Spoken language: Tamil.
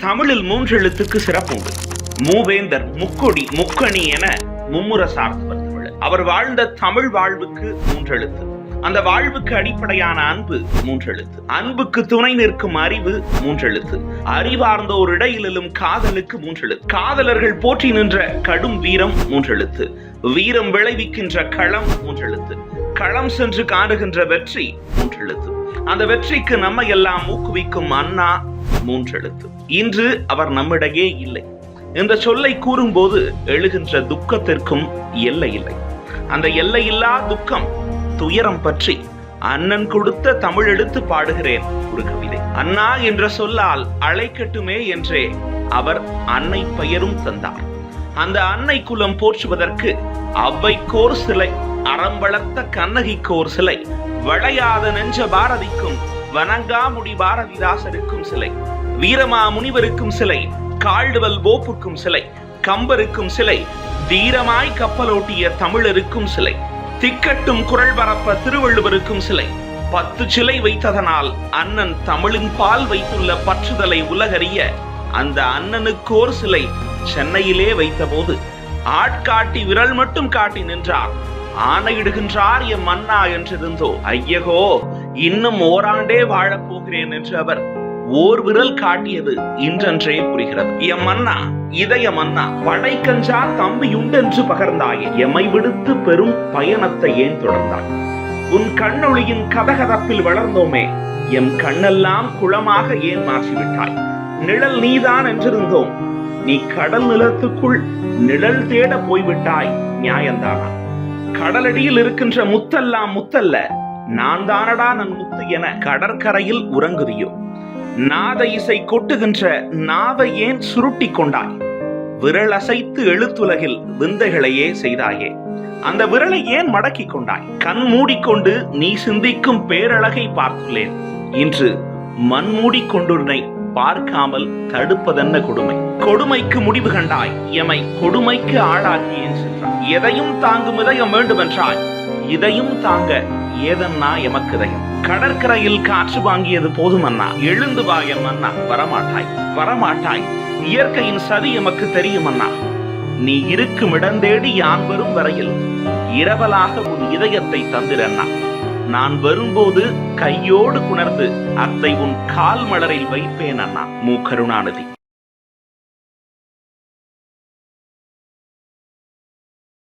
தமிழில் மூன்று மூன்றெழுத்துக்கு சிறப்புண்டு மூவேந்தர் முக்கொடி முக்கணி என மும்முர சார்ந்தவர் தமிழ் அவர் வாழ்ந்த தமிழ் வாழ்வுக்கு மூன்றெழுத்து அந்த வாழ்வுக்கு அடிப்படையான அன்பு மூன்றெழுத்து அன்புக்கு துணை நிற்கும் அறிவு மூன்றெழுத்து அறிவார்ந்த ஒரு இடையிலும் காதலுக்கு மூன்றெழுத்து காதலர்கள் போற்றி நின்ற கடும் வீரம் மூன்றெழுத்து வீரம் விளைவிக்கின்ற களம் மூன்றெழுத்து களம் சென்று காணுகின்ற வெற்றி மூன்றெழுத்து அந்த வெற்றிக்கு நம்மை எல்லாம் ஊக்குவிக்கும் அண்ணா மூன்றெழுத்து. இன்று அவர் நம்மிடையே இல்லை. இந்த சொல்லை கூறும்போது எழுகின்ற துக்கத்திற்கும் எல்லை இல்லை. அந்த எல்லையில்லா துக்கம் துயரம் பற்றி அண்ணன் கொடுத்த தமிழ் எடுத்து பாடுகிறேன் ஒரு கவிதை. அண்ணா என்ற சொல்லால் அழைக்கட்டுமே என்றே அவர் அன்னை பெயரும் தந்தார் அந்த அன்னை குலம் போற்றுவதற்கு அவ்வைக்கோர் சிலை அறம் வளர்த்த கண்ணகிக்கோர் சிலை வளையாத நெஞ்ச பாரதிக்கும் வணங்காமுடி பாரதிதாசருக்கும் சிலை வீரமா முனிவருக்கும் சிலை கால்டுவல் போப்புக்கும் சிலை கம்பருக்கும் சிலை தீரமாய் கப்பலோட்டிய தமிழருக்கும் சிலை திக்கட்டும் குரல் பரப்ப திருவள்ளுவருக்கும் சிலை பத்து சிலை வைத்ததனால் அண்ணன் தமிழின் பால் வைத்துள்ள பற்றுதலை உலகறிய அந்த அண்ணனுக்கோர் சிலை சென்னையிலே வைத்தபோது ஆட்காட்டி விரல் மட்டும் காட்டி நின்றார். ஆணையிடுகின்றார் எம் அண்ணா என்றிருந்தோ. ஐயகோ இன்னும் ஓராண்டே வாழப் போகிறேன் என்று அவர் ஓர் விரல் காட்டியது இன்றன்றே புரிகிறது. எம் அண்ணா இதயம் அண்ணா படைக்கஞ்சா தம்பி உண்டென்று பகர்ந்தாயே. எமை விடுத்து பெரும் பயணத்தை ஏன் தொடர்ந்தாய்? உன் கண்ணொளியின் கதகதப்பில் வளர்ந்தோமே. எம் கண்ணெல்லாம் குளமாக ஏன் மாற்றிவிட்டாய்? நிழல் நீதான் என்றிருந்தோம். நீ கடல் நிலத்துக்குள் நிழல் தேட போய்விட்டாய். நியாயந்தானா? கடலடியில் இருக்கின்ற முத்தெல்லாம் முத்தல்ல நான் தானடா நன் முத்து என கடற்கரையில் உறங்குதியோ? நாத இசை கொட்டுகின்ற நாவை ஏன் சுருட்டி கொண்டாய்? விரல் அசைத்து எழுத்துலகில் விந்தைகளையே செய்தாயே. அந்த விரலை ஏன் மடக்கிக் கொண்டாய்? கண் மூடிக்கொண்டு நீ சிந்திக்கும் பேரழகை பார்த்துள்ளேன் இன்று மண் மூடிக்கொண்டுன்னை பார்க்காமல் தடுப்பதென்ன கொடுமை? கொடுமைக்கு முடிவு கண்டாய். எமை கொடுமைக்கு ஆளாகி எதையும் தாங்கும் இதயம் வேண்டுமென்றாய். இதையும் தாங்க ஏதன்னா எமக்கு இதயம்? கடற்கரையில் காற்று வாங்கியது போதும் அண்ணா. எழுந்து வா எம் அண்ணா. வரமாட்டாய். வரமாட்டாய். இயற்கையின் சதி எமக்கு தெரியும் அண்ணா. நீ இருக்கும் இடந்தேடி யான் வரும் வரையில் இரவலாக உன் இதயத்தை தந்திரண்ணா நான் வரும்போது கையோடு குணர்ந்து அத்தை உன் கால் மலரில் வைப்பேன் அண்ணா. மு கருணாநிதி